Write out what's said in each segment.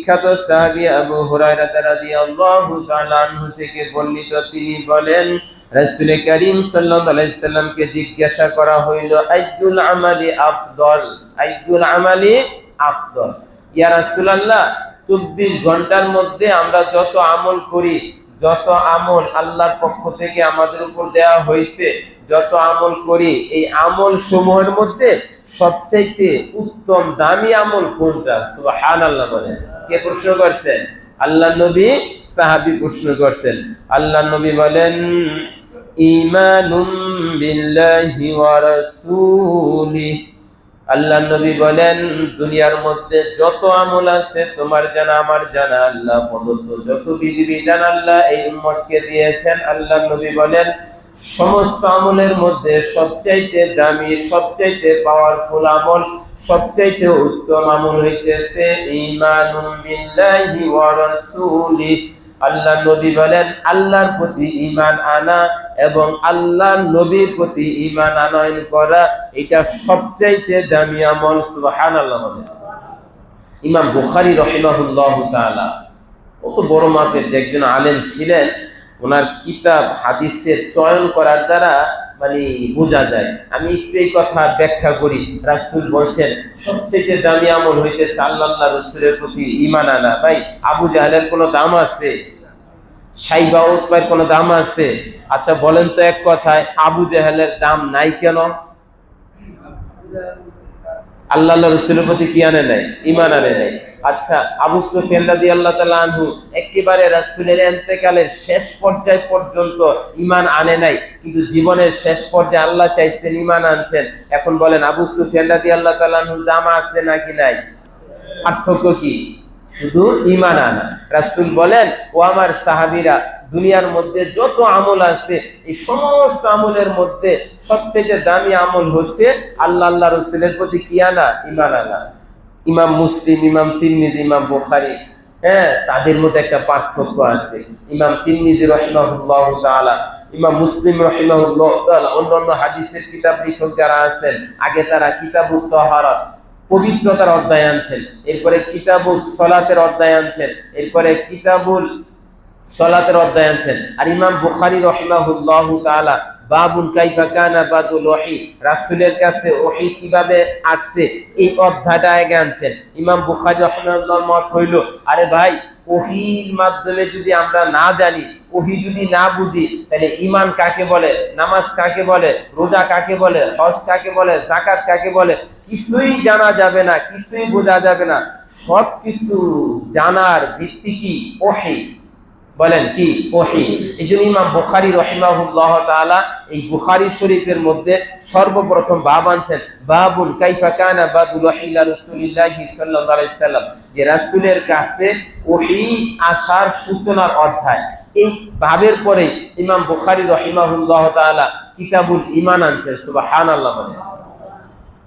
বিখ্যাত সাহাবী আবু হুরায়রা রাদিয়াল্লাহু তাআলা আনহু থেকে বর্ণিত, তিনি বলেন, রাসূল করিম সাল্লাল্লাহু আলাইহি সাল্লামকে জিজ্ঞাসা করা হইল, আইয়ুল আমালি আফদল? আইয়ুল আমালি আফদল। ইয়া রাসূলুল্লাহ 24 ঘণ্টার মধ্যে আমরা যত আমল করি, যত আমল আল্লাহর পক্ষ থেকে আমাদের উপর দেওয়া হয়েছে, যত আমল করি, এই আমল সমূহের মধ্যে সবচাইতে উত্তম দামি আমল কোনটা? সুবহানাল্লাহ বলেন। কে প্রশ্ন করছেন? আল্লাহ নবী সাহাবী প্রশ্ন করছেন। আল্লাহ নবী বলেন ঈমানুম বিল্লাহি ওয়া আল্লাহ নবী বলেন, দুনিয়ার মধ্যে যত আমল আছে, তোমার জানা, আমার জানা, আল্লাহ প্রদত্ত। যত বিধি বিধান আল্লাহ এই উম্মতকে দিয়েছেন আল্লাহ নবী বলেন, সমস্ত আমলের মধ্যে সবচাইতে দামি, সবচাইতে পাওয়ারফুল আমল সবচাইতে উত্তম আমল হইতেছে ঈমানুম বিল্লাহি ওয়া রাসূলিহি। আল্লাহ নবী বলেন, আল্লাহর প্রতি ঈমান আনা এবং আল্লাহ নবীর প্রতি ঈমান আনয়ন করা, এটা সবচাইতে দামি আমল, সুবহানাল্লাহ বলেন। ইমাম বুখারী রাহিমাহুল্লাহ তাআলা কত বড় মাপের যে একজন আলেম ছিলেন, ওনার কিতাব, হাদিসের চয়ন করার দ্বারা মানে বোঝা যায়। আমি একটু এই কথা ব্যাখ্যা করি। রাসুল বলছেন, সবচেয়ে দামি আমল হইতেছে আল্লাহ রসুলের প্রতি ইমান আনা। ভাই, আবু জাহালের কোনো দাম আছে? সাইবা উৎপায়ের কোনো দাম আছে? আচ্ছা বলেন তো এক কথায়, আবু জাহালের দাম নাই কেন? আল্লাহ রসুলের প্রতি কি আনে নাই? ইমান আনে নাই। আচ্ছা আবু সুফিয়ান রাদিয়াল্লাহু তাআলা আনহু একেবারে রাসূলের ইন্তেকালের শেষ পর্যায় পর্যন্ত ইমান আনে নাই। কিন্তু জীবনের শেষ পর্যায়ে আল্লাহ চাইছেন ইমান আনছেন। এখন বলেন, আবু সুফিয়ান রাদিয়াল্লাহু তাআলা আনহুর দাম আছে নাকি নাই? পার্থক্য কি? শুধু ইমান আনা। রাসূল বলেন, ও আমার সাহাবীরা দুনিয়ার মধ্যে যত আমল আছে, এই সমস্ত আমলের মধ্যে সবচেয়ে দামি আমল হচ্ছে আল্লাহ আল্লাহ রসুলের প্রতি কি আনা? ইমান আনা। ইমাম মুসলিম, ইমাম তিরমিজি, ইমাম বোখারি হ্যাঁ তাদের মধ্যে একটা পার্থক্য আছে। ইমাম তিরমিজি রহিমাহুল্লাহ তাআলা, ইমাম মুসলিম রহিমাহুল্লাহ অন্যান্য হাদিসের কিতাব লেখক যারা আছেন, আগে তারা কিতাব তাহারাত, পবিত্রতার অধ্যায় আনছেন, এরপরে কিতাবুল সলাতের অধ্যায় আনছেন, এরপরে কিতাবুল সলাতের অধ্যায় আনছেন। আর ইমাম বুখারী রহিমাহুল্লাহ তাআলা বাবুল কাইফা কানা বাদুল ওহী রাসূলের কাছে ওহী কীভাবে আসছে, এই অধ্যায়টা আগে আনছেন। ইমাম বুখারী রাহিমাহুল্লাহ মত হইল, আরে ভাই ওহির মাধ্যমে যদি আমরা না জানি ওহি যদি না বুঝি, তাহলে ইমান কাকে বলে, নামাজ কাকে বলে, রোজা কাকে বলে, হজ কাকে বলে জাকাত কাকে বলে, কিছুই জানা যাবে না, কিছুই বোঝা যাবে না। সব কিছু জানার ভিত্তি কি? ওহি বলেন কি? ওহি। এই জন্য ইমাম বুখারী রহিমাহুল্লাহ তাআলা এই বুখারী শরীফের মধ্যে সর্বপ্রথম বাব আনছেন বাবুল কাইফা কানা বাদুল ওহিলা রাসূলিল্লাহি সাল্লাম যে রাসূলের কাছে ওহি আসার সূচনার অধ্যায়। এই ভাবের পরে ইমাম বুখারী রহিমাহুল্লাহ তাআলা কিতাবুল ঈমান আনছেন, সুবহানাল্লাহ বলেন।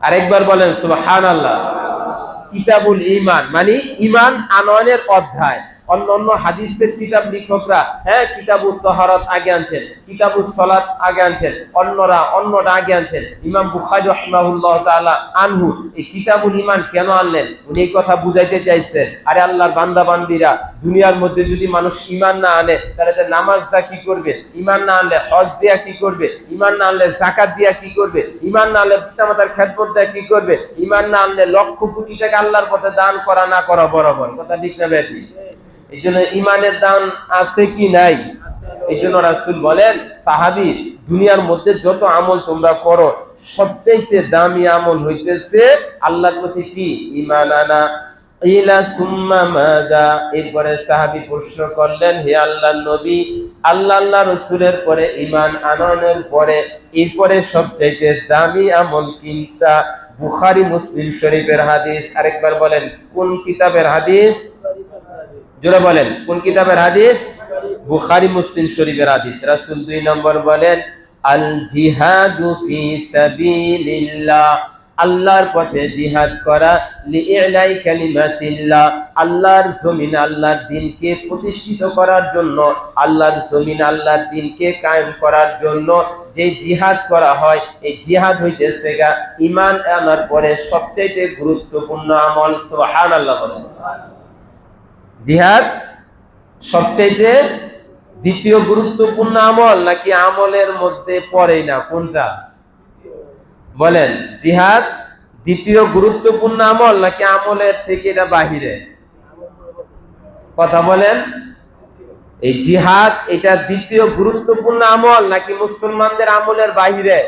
আরেকবার বলেন, সুবহানাল্লাহ। কিতাবুল ঈমান মানে ঈমান আনয়নের অধ্যায়। অন্য অন্য হাদিসের কিতাব লেখকরা হ্যাঁ কিতাবুল তহারত আগে আনছেন কিতাবুল সলাত আগে আনছেন, অন্যরা অন্যটা আগে আনছেন। ইমাম বুখারী রাহিমাহুল্লাহ তাআলা আনহু এই কিতাবুল ঈমান কেন আনলেন? উনি এই কথা বুঝাইতে চাইছেন। আরে আল্লাহর বান্দা বান্দিরা দুনিয়ার মধ্যে যদি মানুষ ঈমান না আনে, তাহলে তার নামাজটা কি করবে? ইমান না আনলে হজ দিয়া কি করবে? ইমান না আনলে জাকাত দিয়া কি করবে? ইমান না আনলে পিতামাতার খেদমত দেয়া কি করবে? ইমান না আনলে লক্ষ কোটি টাকা আল্লাহর পথে দান করা না করা বরাবর। কথা ঠিক না বেশি এই জন্য ইমানের দান আছে কি নাই? এই জন্য রাসুল বলেন, সাহাবি, দুনিয়ার মধ্যে যত আমল তোমরা করো, সবচাইতে দামি আমল হইতেছে আল্লাহর প্রতি কি? ইমান আনা এরপরে সাহাবি প্রশ্ন করলেন, হে নবী, আল্লাহ আল্লাহ রসুলের পরে ইমান আনয়নের পরে, এরপরে সবচাইতে দামি আমল কিনতা? বুখারি, মুসলিম শরীফের হাদিস। আরেকবার বলেন, কোন কিতাবের হাদিস? জোরে বলেন, কোন কিতাবের হাদিস? বুখারি, মুসলিম শরীফের হাদিস। রাসূল দুই নম্বর বলেন, আল জিহাদু ফি সাবিলিল্লাহ। আল্লাহর পথে জিহাদ করা লিইলাই কালিমাতিল্লাহ আল্লাহর জমিন আল্লাহর দিনকে প্রতিষ্ঠিত করার জন্য, আল্লাহর জমিন আল্লাহর দিনকে কায়েম করার জন্য যে জিহাদ করা হয়, এই জিহাদ হইতেছে গা, ঈমান আনার পরে সবচেয়ে গুরুত্বপূর্ণ আমল, সুবহানাল্লাহ বলেন। জিহাদ সবচাইতে দ্বিতীয় গুরুত্বপূর্ণ আমল নাকি আমলের মধ্যে পড়েই না? কোনটা? বলেন, জিহাদ দ্বিতীয় গুরুত্বপূর্ণ আমল নাকি আমলের থেকে এটা বাহিরে? কথা বলেন। এই জিহাদ এটা দ্বিতীয় গুরুত্বপূর্ণ আমল নাকি মুসলমানদের আমলের বাহিরে?